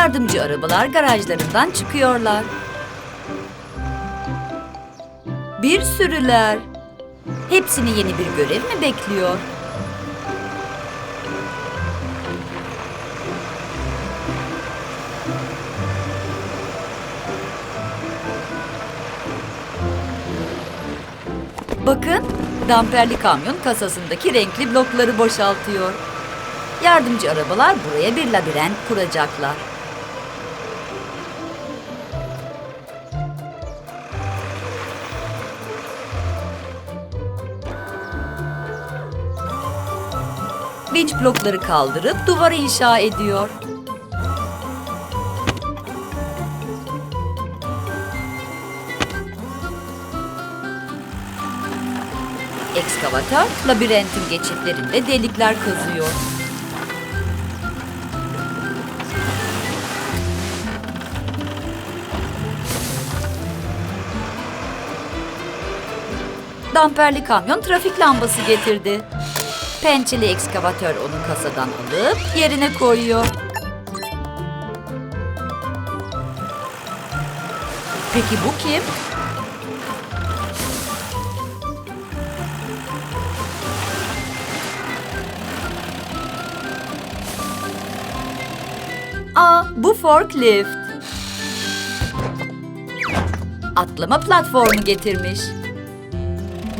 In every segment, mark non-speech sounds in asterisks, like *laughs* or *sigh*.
Yardımcı arabalar garajlarından çıkıyorlar. Bir sürüler. Hepsini yeni bir görev mi bekliyor? Bakın, damperli kamyon kasasındaki renkli blokları boşaltıyor. Yardımcı arabalar buraya bir labirent kuracaklar. Vinç blokları kaldırıp duvar inşa ediyor. Ekskavatör labirentin geçitlerinde delikler kazıyor. Damperli kamyon trafik lambası getirdi. Pençeli ekskavatör onu kasadan alıp yerine koyuyor. Peki bu kim? Aa, bu forklift. Atlama platformu getirmiş.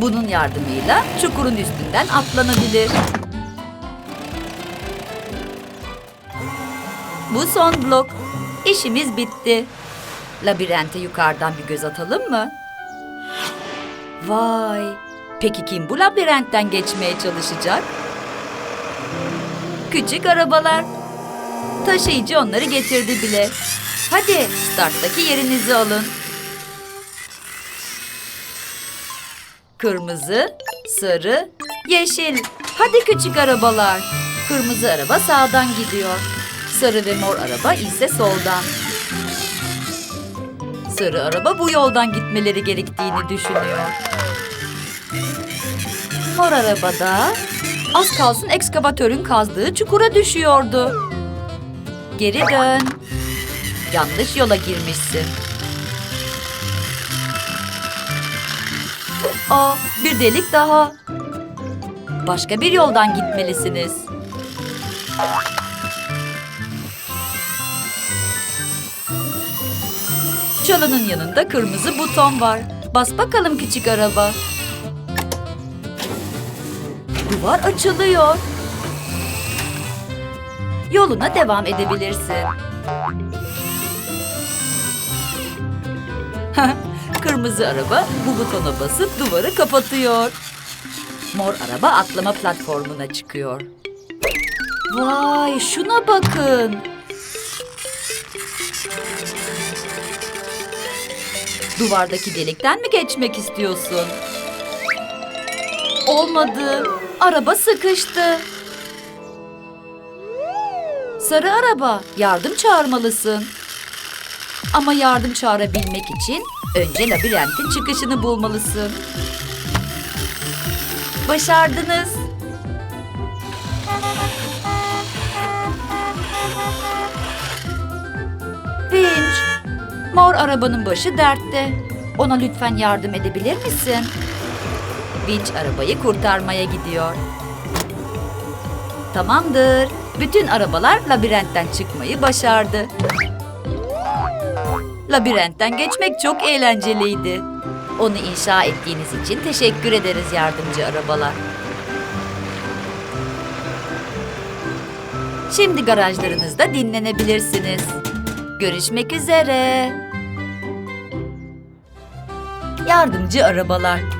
Bunun yardımıyla çukurun üstünden atlanabilir. Bu son blok. İşimiz bitti. Labirente yukarıdan bir göz atalım mı? Vay! Peki kim bu labirentten geçmeye çalışacak? Küçük arabalar. Taşıyıcı onları getirdi bile. Hadi starttaki yerinizi alın. Kırmızı, sarı, yeşil. Hadi küçük arabalar. Kırmızı araba sağdan gidiyor. Sarı ve mor araba ise soldan. Sarı araba bu yoldan gitmeleri gerektiğini düşünüyor. Mor araba da az kalsın ekskavatörün kazdığı çukura düşüyordu. Geri dön. Yanlış yola girmişsin. Aa, bir delik daha. Başka bir yoldan gitmelisiniz. Çalının yanında kırmızı buton var. Bas bakalım küçük araba. Duvar açılıyor. Yoluna devam edebilirsin. *laughs* Kırmızı araba bu butona basıp duvarı kapatıyor. Mor araba atlama platformuna çıkıyor. Vay şuna bakın. Duvardaki delikten mi geçmek istiyorsun? Olmadı. Araba sıkıştı. Sarı araba, yardım çağırmalısın. Ama yardım çağırabilmek için önce labirentin çıkışını bulmalısın. Başardınız. Vinç, mor arabanın başı dertte. Ona lütfen yardım edebilir misin? Vinç arabayı kurtarmaya gidiyor. Tamamdır. Bütün arabalar labirentten çıkmayı başardı. Labirentten geçmek çok eğlenceliydi. Onu inşa ettiğiniz için teşekkür ederiz yardımcı arabalar. Şimdi garajlarınızda dinlenebilirsiniz. Görüşmek üzere. Yardımcı arabalar.